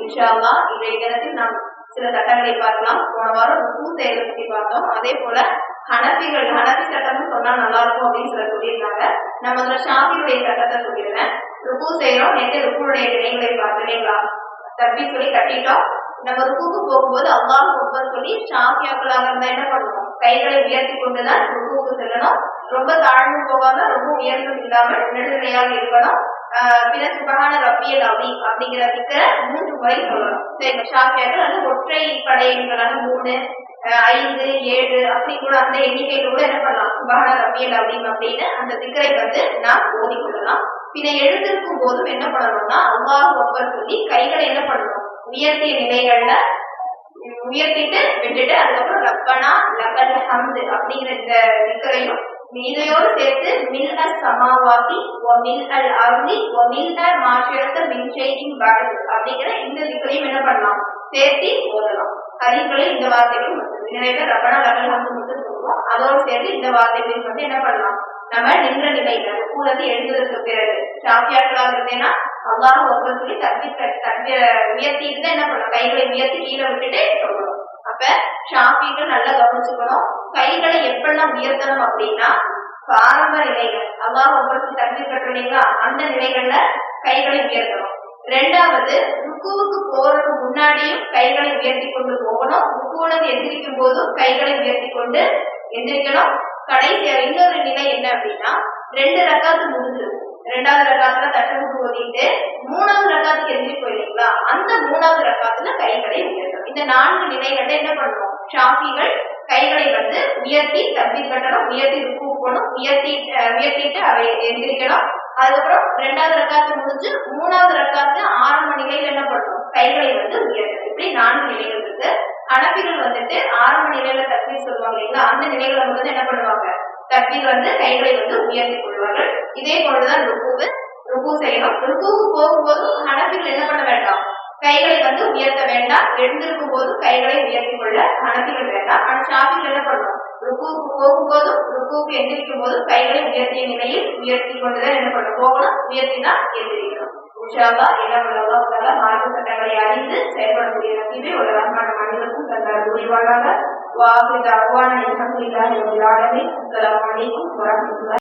இன்ஷா அல்லாஹ் இன்றைய தினத்தில் சில சட்டங்களை பார்க்கலாம். போன வாரம் ருக்கூ செயலை பற்றி பார்த்தோம். அதே போல ஹனபிகள் ஹனபி சட்டம்னு சொன்னா நல்லா அப்படின்னு சில சொல்லியிருந்தாங்க நம்ம அதுல ஷாபியுடைய சட்டத்தை சொல்லிடுறேன். ருக்கூ செய்யறோம். நேற்று ருக்குடைய நினைவுகளை பார்த்தனேங்களா தப்பி சொல்லி கட்டிட்டோம். நம்ம ருக்குக்கு போகும்போது அல்லாஹ் ஒப்பர் சொல்லி ஷாபியாக்களாக இருந்தா என்ன பண்ணுவோம்? கைகளை உயர்த்தி கொண்டுதான் ருக்குக்கு செல்லணும். ரொம்ப தாழ்ந்து போகாம ரொம்ப உயர்ந்தும் இல்லாமல் நடுநிலையாக இருக்கணும். ஆஹ் பிற சுபகான ரப்பியல் அவி அப்படிங்கிற திக்கரை மூன்று முறை சொல்லணும். சரி ஷாஃபியாக்கள் அது ஒற்றை படையின்களான மூணு ஐந்து ஏழு அப்படி கூட அந்த எண்ணிக்கையில கூட என்ன பண்ணலாம்? சுபகான ரப்பியல் அப்படின்னு அப்படின்னு அந்த திக்கரை வந்து நாம் ஓதிக்கொள்ளலாம். பின்ன எழுந்திருக்கும் போதும் என்ன பண்ணணும்னா அல்லாஹ் ஒப்பர் சொல்லி கைகளை என்ன பண்ணணும்? உயர்த்திய நிலைகள்ல உயர்த்திட்டு விட்டுட்டு அதுக்கப்புறம் ரப்பனா லகல் ஹம்து அப்படிங்கிற இந்த திக்கரையும் இதையோடு சேர்த்து மில் அல் சமாவாதி ஒ மில் அல் அருளி ஒ மில் அல் மாஷிரத்த மின்ஷையின் பாடது அப்படிங்கிற இந்த திக்கரையும் என்ன பண்ணலாம்? சேர்த்தி ஓதலாம். ஹரிகளில் இந்த வார்த்தைகளும் வருது நிறைய பேர் வந்து மட்டும் சொல்லுவோம். அதோடு சேர்த்து இந்த வார்த்தைகளையும் வந்து என்ன பண்ணலாம்? நம்ம நின்ற நிலையில கூலத்தை எழுதுவதற்கு பிறகு ஷாஃபியாக்களாக இருந்தேன்னா அல்லாஹ் ஒருவர் சொல்லி தப்பி தப்பி உயர்த்திட்டு தான் என்ன பண்ணலாம்? கைகளை உயர்த்தி கீழே விட்டுட்டு சொல்லணும் அப்ப ஷாஃபிகள் நல்லா கவனிச்சுக்கணும். கைகளை எப்பெல்லாம் உயர்த்தணும் அப்படின்னா ஆரம்ப நிலைகள் அல்லாஹ் உங்களுக்கு தண்ணீர் கட்டுறீங்களா அந்த நிலைகள்ல கைகளை உயர்த்தணும். ரெண்டாவது ருக்குவுக்கு போறதுக்கு முன்னாடியும் கைகளை உயர்த்தி கொண்டு போகணும். ருக்குவுடன் எந்திரிக்கும் போதும் கைகளை உயர்த்தி கொண்டு எந்திரிக்கணும் கடைசி இன்னொரு நிலை என்ன அப்படின்னா ரெண்டு ரக்காத்து முடிஞ்சிடும். ரெண்டாவது ரக்காத்துல தட்டமுட்டு ஓதிட்டு மூணாவது ரக்காத்துக்கு எதிரி போயிருக்கீங்களா அந்த மூணாவது ரக்காத்துல கை இந்த நான்கு நிலைகள்ல என்ன பண்ணுவோம் ஷாஃபிகள் கைகளை வந்து உயர்த்தி தப்பி கட்டணும் உயர்த்தி ருக்கு போகணும் உயர்த்தி உயர்த்திட்டு அவை எந்திரிக்கணும். அதுக்கப்புறம் ரெண்டாவது ரக்காத்து முடிஞ்சு மூணாவது ரக்காத்து ஆரம்ப நிலையில என்ன பண்றோம் கைகளை வந்து உயர்த்தணும். இப்படி நான்கு நிலைகள் இருக்கு. அனப்பிகள் வந்துட்டு ஆரம்ப நிலையில தப்பி சொல்லுவாங்க இல்லைங்களா? அந்த நிலைகளை வந்து என்ன பண்ணுவாங்க? தப்பி வந்து கைகளை வந்து உயர்த்தி கொள்வார்கள். இதே போலதான் ருக்குவு ருக்கு செய்யணும். ருக்குவுக்கு போகும்போது அனபிகள் என்ன பண்ண வேண்டாம்? கைகளை வந்து உயர்த்த வேண்டாம். எழுந்திருக்கும் போதும் கைகளை உயர்த்தி கொள்ள அனபிகள் வேண்டாம் ஆனால் ஷாப்பிங் என்ன பண்ணணும் ருக்குவுக்கு போகும்போதும் ருக்குவுக்கு எந்திரிக்கும் போதும் கைகளை உயர்த்திய நிலையில் உயர்த்தி கொண்டுதான் என்ன பண்ண போகணும். உயர்த்தினா எந்திரிக்கணும். உஷாவா எல்லாம் உலக மார்க்க சட்டங்களை அறிந்து செயல்படக்கூடிய நம்பிக்கை ஒரு ரஹ்மான மனிதனுக்கும் தந்தார். புரிவாளாக வாக்கு அவ்வான நிகழ்ச்சியாக அஸ்லாம் வலைக்கும் வரமத்துல்லாஹி